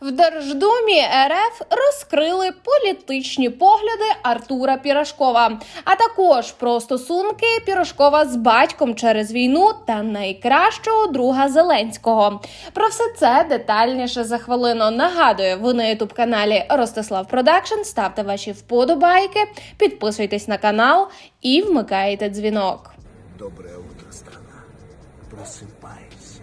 В Держдумі РФ розкрили політичні погляди Артура Пірашкова, а також про стосунки Пірашкова з батьком через війну та найкращого друга Зеленського. Про все це детальніше за хвилину. Нагадую, ви на ютуб каналі Ростислав Продакшн. Ставте ваші вподобайки, підписуйтесь на канал і вмикайте дзвінок. Доброе утро, страна. Просыпайся.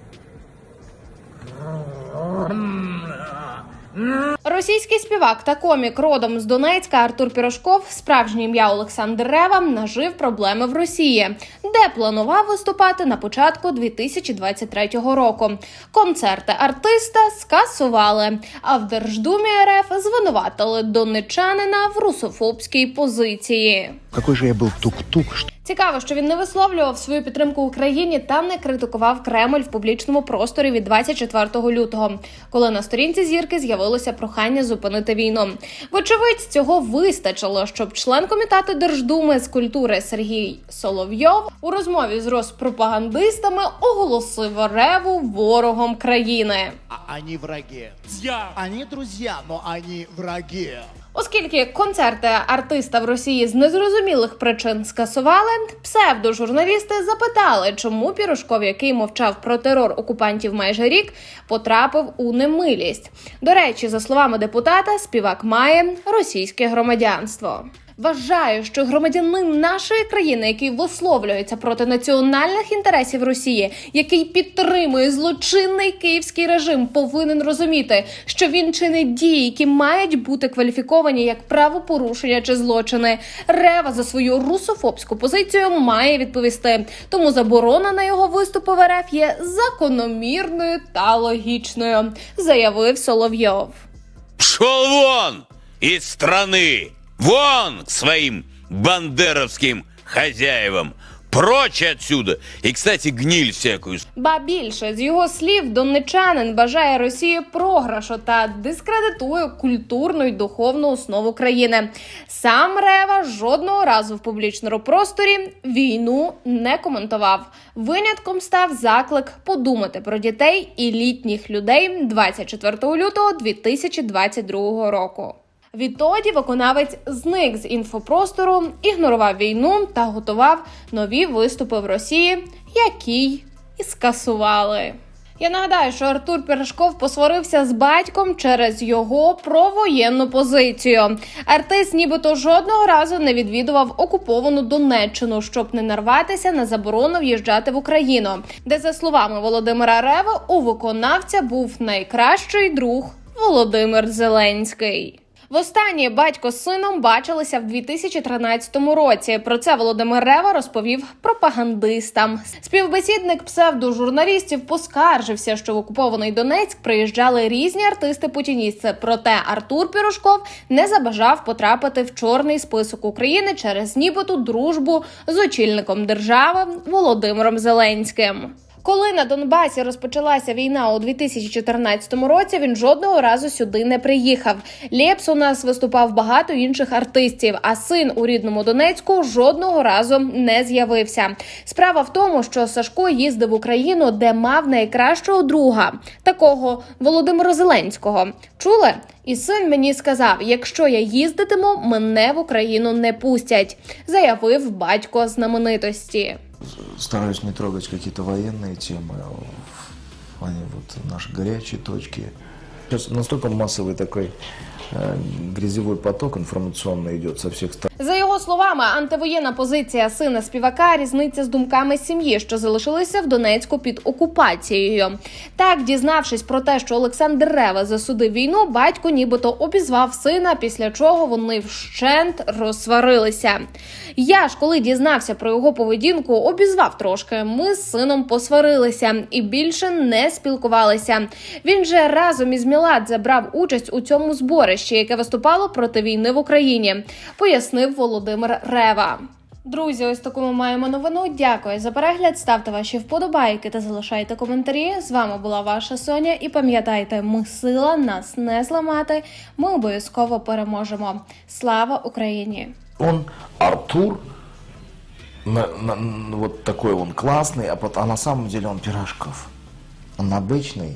Російський співак та комік родом з Донецька Артур Пірожков, справжнє ім'я Олександр Рева, нажив проблеми в Росії, де планував виступати на початку 2023 року. Концерти артиста скасували, а в Держдумі РФ звинуватили донечанина в русофобській позиції. Какой же я был тук-тук, что Цікаво, що він не висловлював свою підтримку Україні та не критикував Кремль в публічному просторі від 24 лютого, коли на сторінці зірки з'явилося прохання зупинити війну. Вочевидь, цього вистачило, щоб член комітету Держдуми з культури Сергій Соловйов у розмові з розпропагандистами оголосив Реву ворогом країни. А они враги. Я. Они друзья, но они враги. Оскільки концерти артиста в Росії з незрозумілих причин скасували, псевдожурналісти запитали, чому Пірошков, який мовчав про терор окупантів майже рік, потрапив у немилість. До речі, за словами депутата, співак має російське громадянство. Вважаю, що громадянин нашої країни, який висловлюється проти національних інтересів Росії, який підтримує злочинний київський режим, повинен розуміти, що він чинить дії, які мають бути кваліфіковані як правопорушення чи злочини. Рева за свою русофобську позицію має відповісти. Тому заборона на його виступи в РФ є закономірною та логічною, заявив Соловйов. Пшел вон из страны! Вон к своим бандеровским хозяевам! Прочь отсюда! И, кстати, гниль всякую Ба більше з його слів, донечанин бажає Росії програшу та дискредитує культурну й духовну основу країни. Сам Рева жодного разу в публічному просторі війну не коментував. Винятком став заклик подумати про дітей і літніх людей 24 лютого 2022 року. Відтоді виконавець зник з інфопростору, ігнорував війну та готував нові виступи в Росії, які і скасували. Я нагадаю, що Артур Пірашков посварився з батьком через його провоєнну позицію. Артист нібито жодного разу не відвідував окуповану Донеччину, щоб не нарватися на заборону в'їжджати в Україну, де, за словами Володимира Рева, у виконавця був найкращий друг Володимир Зеленський. Востаннє батько з сином бачилися в 2013 році. Про це Володимир Рева розповів пропагандистам. Співбесідник псевдожурналістів поскаржився, що в окупований Донецьк приїжджали різні артисти-путіністи. Проте Артур Пірушков не забажав потрапити в чорний список України через нібито дружбу з очільником держави Володимиром Зеленським. Коли на Донбасі розпочалася війна у 2014 році, він жодного разу сюди не приїхав. Лєпс у нас виступав багато інших артистів, а син у рідному Донецьку жодного разу не з'явився. Справа в тому, що Сашко їздив в Україну, де мав найкращого друга, такого Володимира Зеленського. Чули? І син мені сказав: якщо я їздитиму, мене в Україну не пустять, заявив батько знаменитості. Стараюсь не трогать какие-то военные темы, они вот наши горячие точки. Сейчас настолько массовый такой э, грязевой поток информационный идет со всех сторон. За його словами, антивоєнна позиція сина співака різниця з думками сім'ї, що залишилися в Донецьку під окупацією. Так, дізнавшись про те, що Олександр Рева засудив війну, батько нібито обізвав сина, після чого вони вщент розсварилися. Я ж, коли дізнався про його поведінку, обізвав трошки. Ми з сином посварилися і більше не спілкувалися. Він же разом із Міладзе брав участь у цьому зборищі, яке виступало проти війни в Україні, пояснив Володимир Рева. Друзі, ось таку ми маємо новину. Дякую за перегляд. Ставте ваші вподобайки та залишайте коментарі. З вами була ваша Соня. І пам'ятайте, ми сила нас не зламати. Ми обов'язково переможемо. Слава Україні! Он Артур, на- на- вот такой он классный, а, пот- а на самом деле он Пирожков. Он обычный,